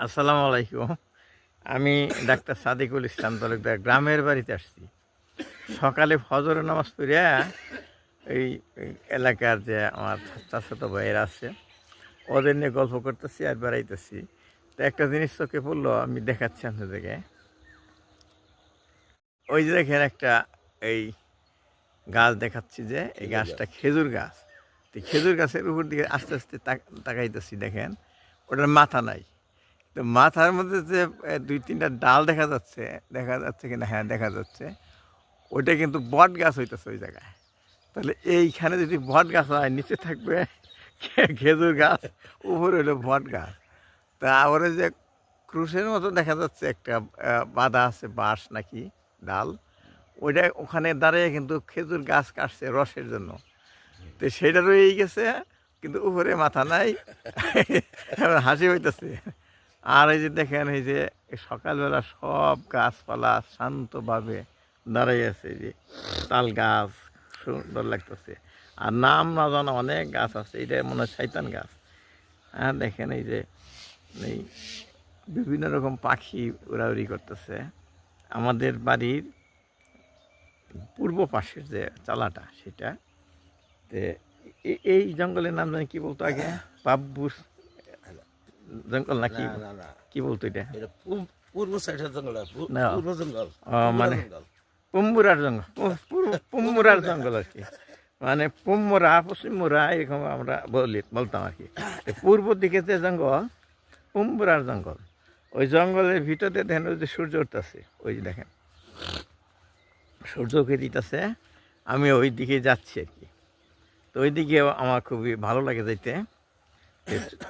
আসসালামু আলাইকুম। আমি ডাক্তার সাদিকুল ইসলাম তালুকদার গ্রামের বাড়িতে আসছি। সকালে ফজর নামাজ পড়িয়া এই এলাকার যে আমার চাচাতো ভাইয়ের আছে ওদের নিয়ে গল্প করতেছি আর বেড়াইতেছি। তো একটা জিনিস চোখে পড়ল আমি দেখাচ্ছি আপনাদেরকে। ওই যে দেখেন একটা এই গাছ দেখাচ্ছি যে এই গাছটা খেজুর গাছ। তো খেজুর গাছের উপর দিকে আস্তে আস্তে তাকাইতেছি দেখেন। ওটার মাথা নাই। তো মাথার মধ্যে যে দুই তিনটা ডাল দেখা যাচ্ছে দেখা যাচ্ছে কিনা হ্যাঁ দেখা যাচ্ছে, ওইটা কিন্তু বট গাছ হইতেছে ওই জায়গায়। তাহলে এইখানে যদি বট গাছ হয়, নিচে থাকবে খেজুর গাছ, উপরে হলো বট গাছ। তা আবার যে ক্রুশের মতো দেখা যাচ্ছে একটা বাঁধা আছে, বাঁশ নাকি, ডাল। ওইটা ওখানে দাঁড়িয়ে কিন্তু খেজুর গাছ কাটছে রসের জন্য। তো সেটা রয়েই গেছে কিন্তু উপরে মাথা নাই। হাসি হইতেছে। আর এই যে দেখেন, এই যে সকালবেলা সব গাছপালা শান্তভাবে দাঁড়াই আছে যে তাল গাছ, সুন্দর লাগতেছে। আর নাম না জানা অনেক গাছ আছে, এটা মনে হয় শৈতান গাছ। হ্যাঁ দেখেন এই যে, এই বিভিন্ন রকম পাখি উড়াউড়ি করতেছে। আমাদের বাড়ির পূর্ব পাশের যে চালাটা, সেটা এই জঙ্গলের নাম জানি কি বলতো আগে? বাব্বুর জঙ্গল না কি? কি বলতো এটা? পূর্ব সাইডের জঙ্গল। পূর্ব জঙ্গল মানে। পুম্বুরার জঙ্গল। পুম্বুরার জঙ্গল আর কি। মানে পুম্মরা পশ্চিমমুরা এরকম আমরা বলি বলতাম আর কি। পূর্ব দিকে যে জঙ্গল পুম্বুরার জঙ্গল ওই জঙ্গলের ভিতরে দেখেন ওই যে সূর্য উঠতেছে ওই যে দেখেন। সূর্য উঠে দিতেছে আমি ওই দিকে যাচ্ছি আর কি। তো ওই দিকে আমার খুবই ভালো লাগে যাইতে।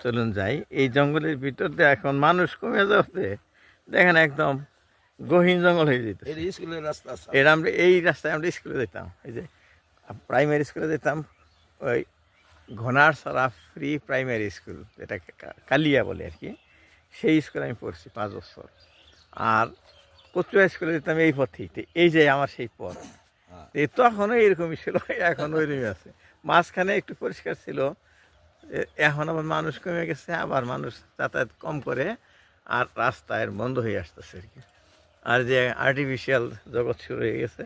চলুন যাই। এই জঙ্গলের ভিতর দিয়ে এখন মানুষ কমে যাচ্ছে। দেখেন একদম গহীন জঙ্গল হয়ে যেত এটা স্কুলের রাস্তা। এর আমরা এই রাস্তায় আমরা স্কুলে যেতাম এই যে প্রাইমারি স্কুলে যেতাম ওই ঘনারসরা ফ্রি প্রাইমারি স্কুল যেটাকে কালিয়া বলে আর কি। সেই স্কুলে আমি পড়ছি পাঁচ বছর। আর কচুয়া স্কুলে যেতাম এই পথেই। এই যে আমার সেই পথ। হ্যাঁ। তখনও এরকমই ছিল এখন ওইরকমই আছে। মাঝখানে একটু পরিষ্কার ছিল। এখন আবার মানুষ কমে গেছে আবার মানুষ যাতায়াত কম করে আর রাস্তায় বন্ধ হয়ে আসতেছে আর কি। আর যে আর্টিফিশিয়াল জগৎ শুরু হয়ে গেছে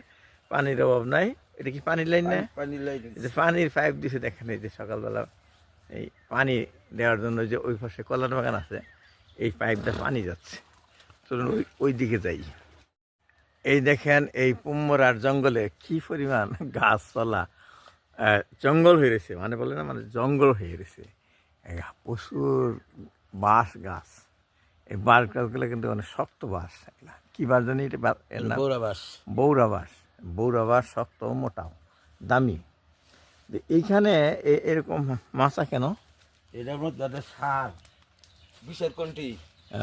পানির অভাব নাই। এটা কি পানির লাইন না? পানি- পানি লাইন যে পানির পাইপ দিছে দেখেন এই যে সকালবেলা এই পানি দেওয়ার জন্য যে ওই পাশে কলার বাগান আছে এই পাইপটা পানি যাচ্ছে। চলুন ওই ওই দিকে যাই। এই দেখেন এই পুম্মরার জঙ্গলে কি পরিমাণ গাছপালা জঙ্গল হয়ে গেছে মানে বলে না মানে জঙ্গল হয়ে গেছে প্রচুর বাঁশ গাছ। এই বাঁশ গাছগুলো কিন্তু অনেক শক্ত বাঁশ। এগুলা। কি বাঁশ জানি এটা? বা- এর নাম? বৌরাবাস বৌরাবাস বৌরাবাস শক্ত মোটাও দামি। এইখানে এরকম মাছা কেন? এটার মধ্যে একটা সার বিষের কন্টি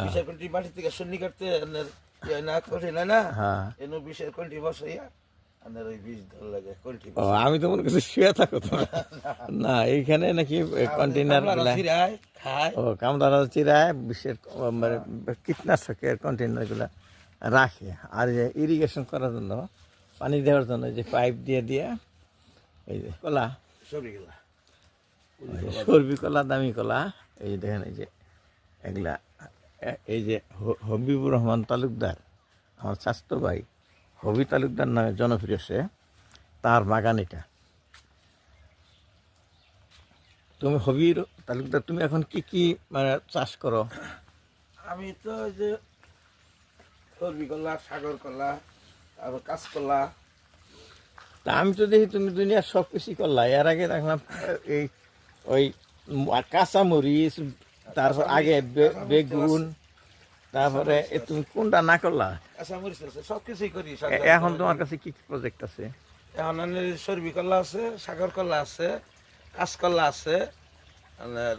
বিষের কন্টি মাটি থেকে সন্নি কাটতে না না? হ্যাঁ। এনে বিষের কন্টি বসাইয়া ও আমি তো মনে করছি শুয়ে থাকো তো। না এইখানে নাকি কন্টেনার ও কামদারা চিরায় বিশ্বের মানে কীটনাশকের কন্টেনারগুলো রাখে। আর যে ইরিগেশন করার জন্য পানি দেওয়ার জন্য যে পাইপ দিয়ে দিয়ে এই যে কলা সর্বি কলা দামি কলা এই যে দেখেন এই যে এগুলা এই যে হবিবুর রহমান তালুকদার আমার স্বাস্থ্য ভাই হবি তালুকদার নামে জনপ্রিয় সে তার বাগান এটা। তুমি হবির তালুকদার তুমি এখন কি কি মানে চাষ করো? আমি তো ওই যে সর্বি কলা সাগর কলা তারপর কাঁচকলা তা আমি তো দেখি তুমি দুনিয়ার সব কিছুই করলা। এর আগে দেখলাম এই ওই ম- কাঁচা মরিচ তারপর আগে বেগুন তারপরে এ তুমি কোনটা না করলা? আছে সব কিছুই করি এখন তোমার কাছে কি কি প্রজেক্ট আছে? এখন সর্বি কলা আছে সাগর কলা আছে কাঁচকলা আছে আপনার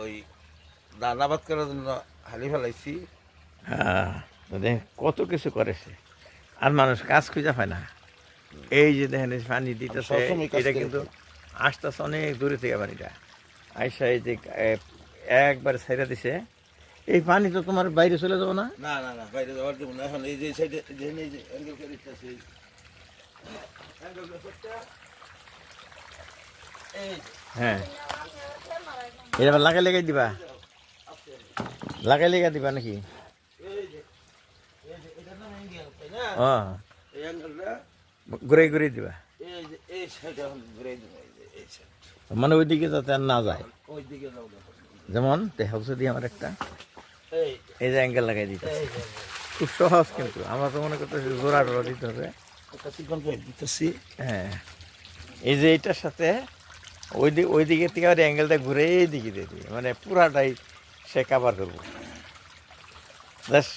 ওই ধান আবাদ করার জন্য হালি ফেলাইছি। হ্যাঁ কত কিছু করেছে। আর মানুষ কাজ খুঁজে পায় না। এই যে দেখেন পানি দিতেছে এটা কিন্তু আসতেছে অনেক দূরে থেকে পানিটা। আইসা এই যে একবার ছাইরা দিছে। এই পানি তো তোমার বাইরে চলে যাব না? না না না বাইরে যাওয়ার জন্য এখন এই যে সাইডে যে এই যে অ্যাঙ্গেল করে দিতেছে। এই অ্যাঙ্গেল করতে এই হ্যাঁ। এটা আবার লাগাই লাগাই দিবা? লাগাই লেগা দিবা নাকি? না? ঘুরে ঘুরে দিবা? দেবো মানে ওইদিকে যাতে আর না যায়। যেমন দেখাবো দিয়ে আমার একটা। এই যে অ্যাঙ্গেল লাগাই দিতে খুব সহজ কিন্তু। আমরা তো মনে করতেছি জোড়া দিতে হবে। দিতেছি। হ্যাঁ। এই যে এইটার সাথে ওই দিক ওই দিকের থেকে আর অ্যাঙ্গেলটা ঘুরে এই দিকে দিয়ে মানে পুরাটাই সে কাভার করব। ব্যাস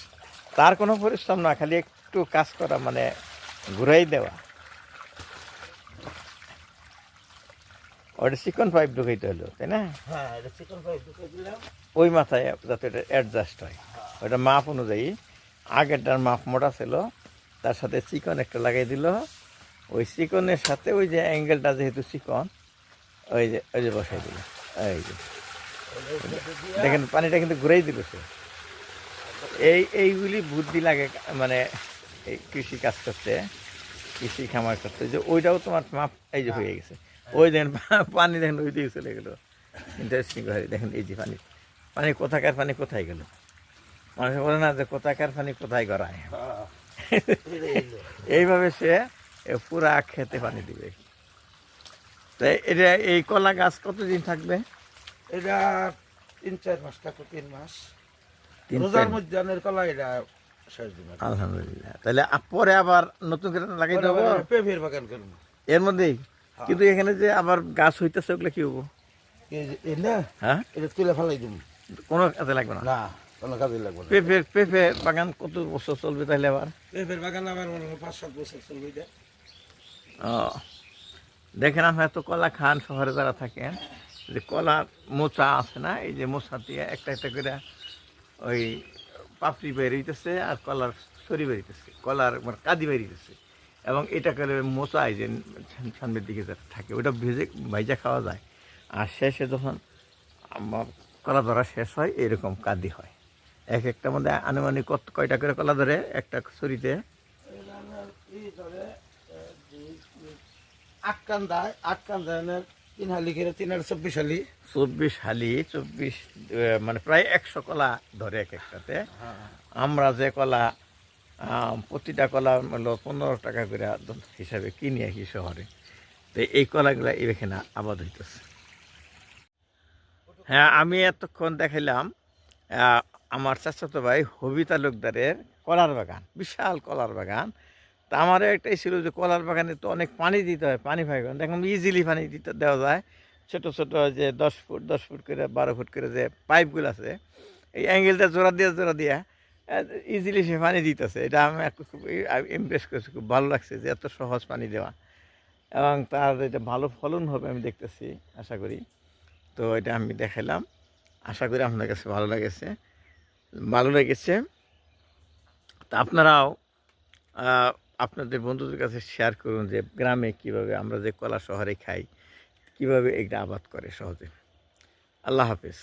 তার কোনো পরিশ্রম না খালি একটু কাজ করা মানে ঘুরাই দেওয়া। ওটা চিকন পাইপ ঢুকাইতে হলো তাই না? হ্যাঁ ওই মাথায় যাতে এটা অ্যাডজাস্ট হয়। ওটা মাপ অনুযায়ী আগেরটার মাপ মোটা ছিল তার সাথে চিকন একটা লাগাই দিল। ওই চিকনের সাথে ওই যে অ্যাঙ্গেলটা যেহেতু চিকন ওই যে ওই যে বসাই দিল। এই যে। দেখেন পানিটা কিন্তু ঘুরেই দিল সে। এই এইগুলি বুদ্ধি লাগে মানে এই কৃষি কাজ করতে কৃষি খামার করতে যে ওইটাও তোমার মাপ এই যে হয়ে গেছে। ওই দেখেন পানি দেখেন ওই দিকে চলে গেলো। ইন্টারেস্টিং দেখেন এই যে পানি। পানি কোথাকার পানি কোথায় গেল? মানুষ বলে না যে কোথাকার পানি কোথায় গড়ায়। হ্যাঁ। এইভাবে সে পুরা খেতে পানি দিবে। তাই এটা এই কলা গাছ কতদিন থাকবে? এটা তিন চার মাস থাকো তিন মাস। রোজার চার- মধ্যে কলা এটা আলহামদুলিল্লাহ। তাহলে পরে আবার নতুন করে লাগাই দেবো? পেঁপের বাগান করব। এর মধ্যেই? কিন্তু এখানে যে আবার গাছ হইতেছে ওগুলো কি হব? হ্যাঁ? এটা তুলে ফেলাই দিব কোনো কাজে লাগবে না? না কোনো কাজে লাগবে না। পেঁপে পেঁপে বাগান কত বছর চলবে তাহলে আবার? পেঁপের বাগান আমার মনে হয় পাঁচ সাত বছর চলবে ও দেখেন আপনার তো কলা খান শহরে যারা থাকেন যে কলা মোচা আছে না এই যে মোচা দিয়ে একটা একটা করে ওই পাপড়ি বেরিয়েছে আর কলার সরি বেরিয়েছে কলার মানে কাদি বেরিয়েছে এবং এটা করে মোচা যে সামনের দিকে যেটা থাকে ওটা ভেজে ভাইজা খাওয়া যায়। আর শেষে যখন কলা ধরা শেষ হয় এরকম কাদি হয়। এক একটা মধ্যে আনুমানিক কত কয়টা করে কলা ধরে একটা ছুরিতে? আট কান্দায় আট কান্দায় তিন হালি করে তিন হালি চব্বিশ হালি। চব্বিশ হালি চব্বিশ মানে প্রায় একশো কলা ধরে এক একটাতে। আমরা যে কলা প্রতিটা কলা হলো পনেরো টাকা করে হিসাবে কিনি আসি শহরে। তো এই কলাগুলো এখানে আবাদ হইতেছে। হ্যাঁ আমি এতক্ষণ দেখাইলাম আমার চাচাতো ভাই হবি তালুকদারের কলার বাগান, বিশাল কলার বাগান। তা আমারও একটাই ছিল যে কলার বাগানে তো অনেক পানি দিতে হয়, পানি পাইবেন দেখুন ইজিলি পানি দিতে দেওয়া যায়। ছোট ছোট যে দশ ফুট দশ ফুট করে, বারো ফুট করে যে পাইপগুলো আছে, এই অ্যাঙ্গেলটা জোড়া দিয়ে, জোড়া দিয়া ইজিলি সে পানি দিতেছে। এটা আমি খুব ইমপ্রেস করেছি, খুব ভালো লাগছে যে এত সহজ পানি দেওয়া। এবং তার এটা ভালো ফলন হবে আমি দেখতেছি, আশা করি। তো এটা আমি দেখালাম আশা করি আপনার কাছে ভালো লেগেছে। ভালো লেগেছে। তা আপনারাও আপনাদের বন্ধুদের কাছে শেয়ার করুন যে গ্রামে কীভাবে আমরা যে কলা শহরে খাই, কীভাবে এটা আবাদ করে সহজে। আল্লাহ হাফেজ।